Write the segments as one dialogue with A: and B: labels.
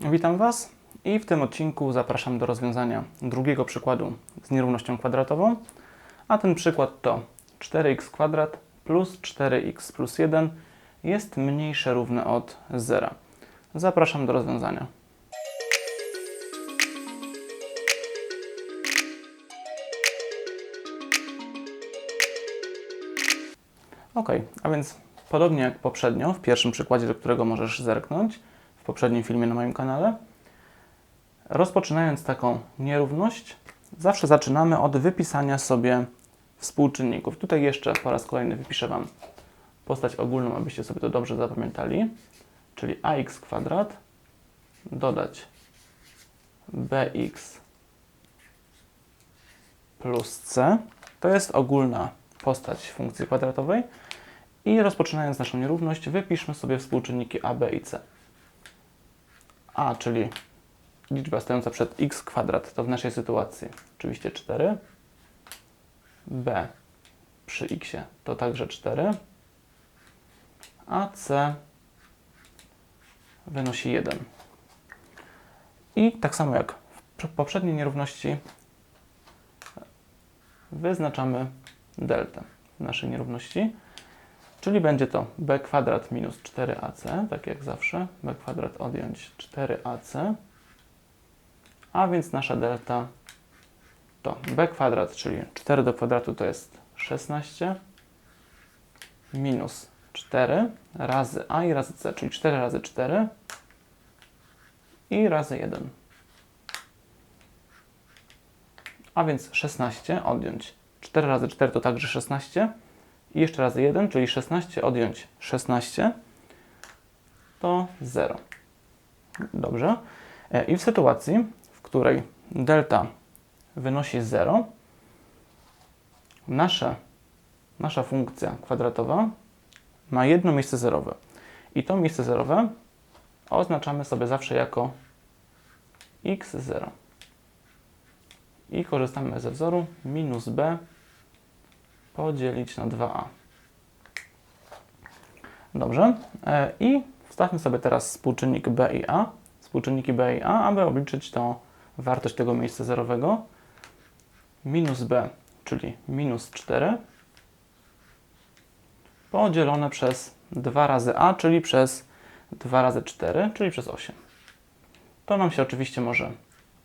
A: Witam Was i w tym odcinku zapraszam do rozwiązania drugiego przykładu z nierównością kwadratową, a ten przykład to 4x kwadrat plus 4x plus 1 jest mniejsze równe od 0. Zapraszam do rozwiązania. Ok, a więc podobnie jak poprzednio, w pierwszym przykładzie, do którego możesz zerknąć, poprzednim filmie na moim kanale, rozpoczynając taką nierówność, zawsze zaczynamy od wypisania sobie współczynników. Tutaj jeszcze po raz kolejny wypiszę Wam postać ogólną, abyście sobie to dobrze zapamiętali, czyli ax kwadrat dodać bx plus c. To jest ogólna postać funkcji kwadratowej. I rozpoczynając naszą nierówność, wypiszmy sobie współczynniki a, b i c. a, czyli liczba stojąca przed x kwadrat, to w naszej sytuacji oczywiście 4. b przy x to także 4. A c wynosi 1. I tak samo jak w poprzedniej nierówności wyznaczamy deltę naszej nierówności, czyli będzie to b kwadrat minus 4ac, tak jak zawsze, b kwadrat odjąć 4ac, a więc nasza delta to b kwadrat, czyli 4 do kwadratu to jest 16, minus 4 razy a i razy c, czyli 4 razy 4 i razy 1. A więc 16 odjąć 4 razy 4 to także 16 i jeszcze razy 1, czyli 16 odjąć 16 to 0. Dobrze. E, I w sytuacji, w której delta wynosi 0, nasza, nasza funkcja kwadratowa ma jedno miejsce zerowe. I to miejsce zerowe oznaczamy sobie zawsze jako x0. I korzystamy ze wzoru minus b podzielić na 2a. Dobrze. E, I wstawmy sobie teraz współczynnik b i a, współczynniki b i a, aby obliczyć to wartość tego miejsca zerowego. Minus b, czyli minus 4, podzielone przez 2 razy a, czyli przez 2 razy 4, czyli przez 8. To nam się oczywiście może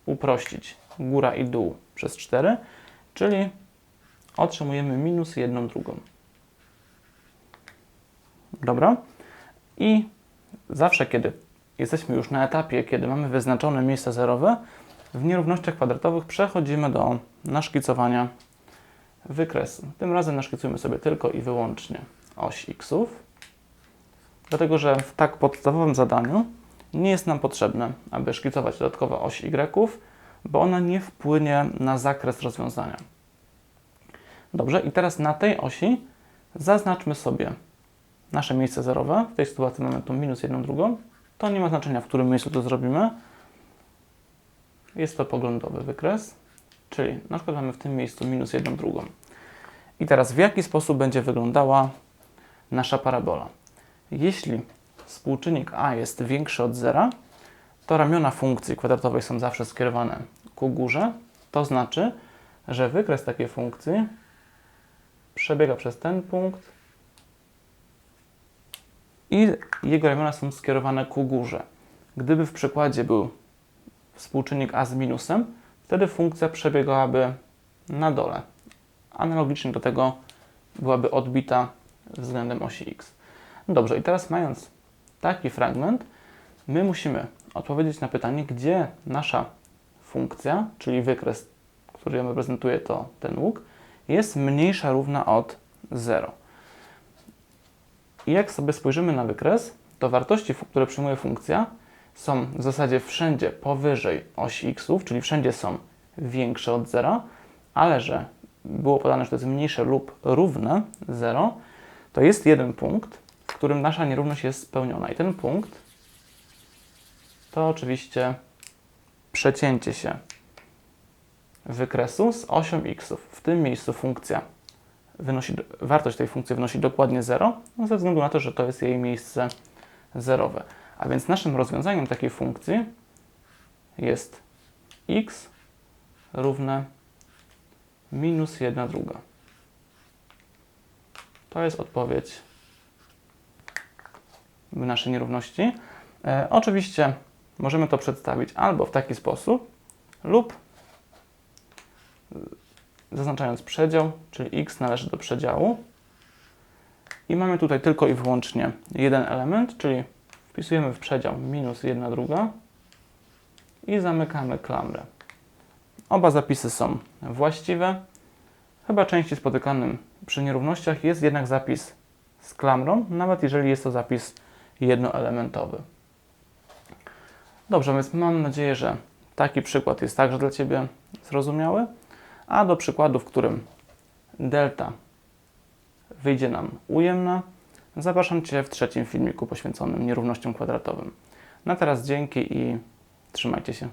A: uprościć góra i dół przez 4, czyli otrzymujemy minus jedną drugą. Dobra? I zawsze, kiedy jesteśmy już na etapie, kiedy mamy wyznaczone miejsca zerowe, w nierównościach kwadratowych przechodzimy do naszkicowania wykresu. Tym razem naszkicujemy sobie tylko i wyłącznie oś xów, dlatego że w tak podstawowym zadaniu nie jest nam potrzebne, aby szkicować dodatkowo oś y, bo ona nie wpłynie na zakres rozwiązania. Dobrze, i teraz na tej osi zaznaczmy sobie nasze miejsce zerowe. W tej sytuacji mamy tu minus jedną drugą. To nie ma znaczenia, w którym miejscu to zrobimy. Jest to poglądowy wykres, czyli na przykład mamy w tym miejscu minus jedną drugą. I teraz w jaki sposób będzie wyglądała nasza parabola? Jeśli współczynnik a jest większy od zera, to ramiona funkcji kwadratowej są zawsze skierowane ku górze. To znaczy, że wykres takiej funkcji przebiega przez ten punkt i jego ramiona są skierowane ku górze. Gdyby w przykładzie był współczynnik a z minusem, wtedy funkcja przebiegałaby na dole. Analogicznie do tego byłaby odbita względem osi x. Dobrze, i teraz mając taki fragment, my musimy odpowiedzieć na pytanie, gdzie nasza funkcja, czyli wykres, który ją reprezentuje, to ten łuk, jest mniejsza równa od 0. I jak sobie spojrzymy na wykres, to wartości, które przyjmuje funkcja, są w zasadzie wszędzie powyżej osi x, czyli wszędzie są większe od 0, ale że było podane, że to jest mniejsze lub równe 0, to jest jeden punkt, w którym nasza nierówność jest spełniona. I ten punkt to oczywiście przecięcie się wykresu z osią x. W tym miejscu funkcja wynosi, wartość tej funkcji wynosi dokładnie 0, no ze względu na to, że to jest jej miejsce zerowe. A więc naszym rozwiązaniem takiej funkcji jest x równe minus 1 druga. To jest odpowiedź naszej nierówności. E, oczywiście możemy to przedstawić albo w taki sposób, lub zaznaczając przedział, czyli x należy do przedziału. I mamy tutaj tylko i wyłącznie jeden element, czyli wpisujemy w przedział minus 1 druga i zamykamy klamrę. Oba zapisy są właściwe. Chyba częściej spotykanym przy nierównościach jest jednak zapis z klamrą, nawet jeżeli jest to zapis jednoelementowy. Dobrze, więc mam nadzieję, że taki przykład jest także dla Ciebie zrozumiały. A do przykładu, w którym delta wyjdzie nam ujemna, zapraszam Cię w trzecim filmiku poświęconym nierównościom kwadratowym. Na teraz dzięki i trzymajcie się.